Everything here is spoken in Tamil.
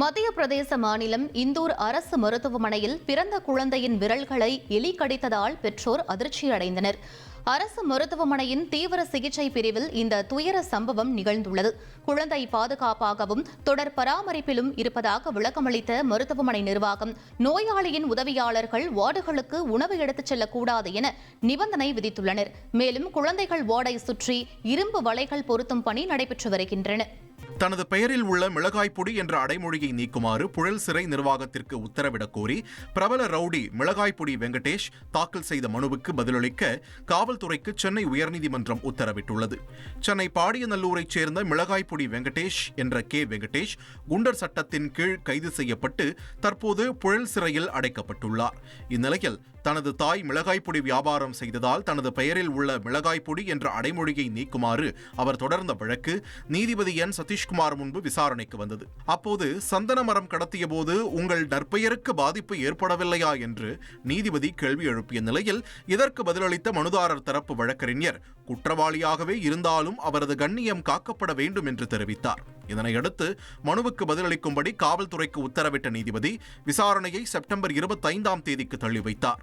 மத்திய பிரதேச மாநிலம் இந்தூர் அரசு மருத்துவமனையில் பிறந்த குழந்தையின் விரல்களை எலி கடித்ததால் பெற்றோர் அதிர்ச்சியடைந்தனர். அரசு மருத்துவமனையின் தீவிர சிகிச்சை பிரிவில் இந்த துயர சம்பவம் நிகழ்ந்துள்ளது. குழந்தை பாதுகாப்பாகவும் தொடர் பராமரிப்பிலும் இருப்பதாக விளக்கமளித்த மருத்துவமனை நிர்வாகம் நோயாளியின் உதவியாளர்கள் வார்டுகளுக்கு உணவு எடுத்துச் செல்லக்கூடாது என நிபந்தனை விதித்துள்ளனர். மேலும் குழந்தைகள் வார்டை சுற்றி இரும்பு வலைகள் பொருத்தும் பணி நடைபெற்று வருகின்றன. தனது பெயரில் உள்ள மிளகாய் பொடி என்ற அடைமொழியை நீக்குமாறு புழல் சிறை நிர்வாகத்திற்கு உத்தரவிடக் கோரி பிரபல ரவுடி மிளகாய் பொடி வெங்கடேஷ் தாக்கல் செய்த மனுவுக்கு பதிலளிக்க காவல்துறைக்கு சென்னை உயர்நீதிமன்றம் உத்தரவிட்டுள்ளது. சென்னை பாடியநல்லூரைச் சேர்ந்த மிளகாய் பொடி வெங்கடேஷ் என்ற கே வெங்கடேஷ் குண்டர் சட்டத்தின் கீழ் கைது செய்யப்பட்டு தற்போது புழல் சிறையில் அடைக்கப்பட்டுள்ளார். இந்நிலையில் தனது தாய் மிளகாய்ப்பொடி வியாபாரம் செய்ததால் தனது பெயரில் உள்ள மிளகாய்ப்பொடி என்ற அடைமொழியை நீக்குமாறு அவர் தொடர்ந்த வழக்கு நீதிபதி என். சதீஷ்குமார் முன்பு விசாரணைக்கு வந்தது. அப்போது சந்தன மரம் கடத்திய போது உங்கள் நற்பெயருக்கு பாதிப்பு ஏற்படவில்லையா என்று நீதிபதி கேள்வி எழுப்பிய நிலையில் இதற்கு பதிலளித்த மனுதாரர் தரப்பு வழக்கறிஞர் குற்றவாளியாகவே இருந்தாலும் அவரது கண்ணியம் காக்கப்பட வேண்டும் என்று தெரிவித்தார். இதனையடுத்து மனுவுக்கு பதிலளிக்கும்படி காவல்துறைக்கு உத்தரவிட்ட நீதிபதி விசாரணையை செப்டம்பர் இருபத்தைந்தாம் தேதிக்கு தள்ளி வைத்தார்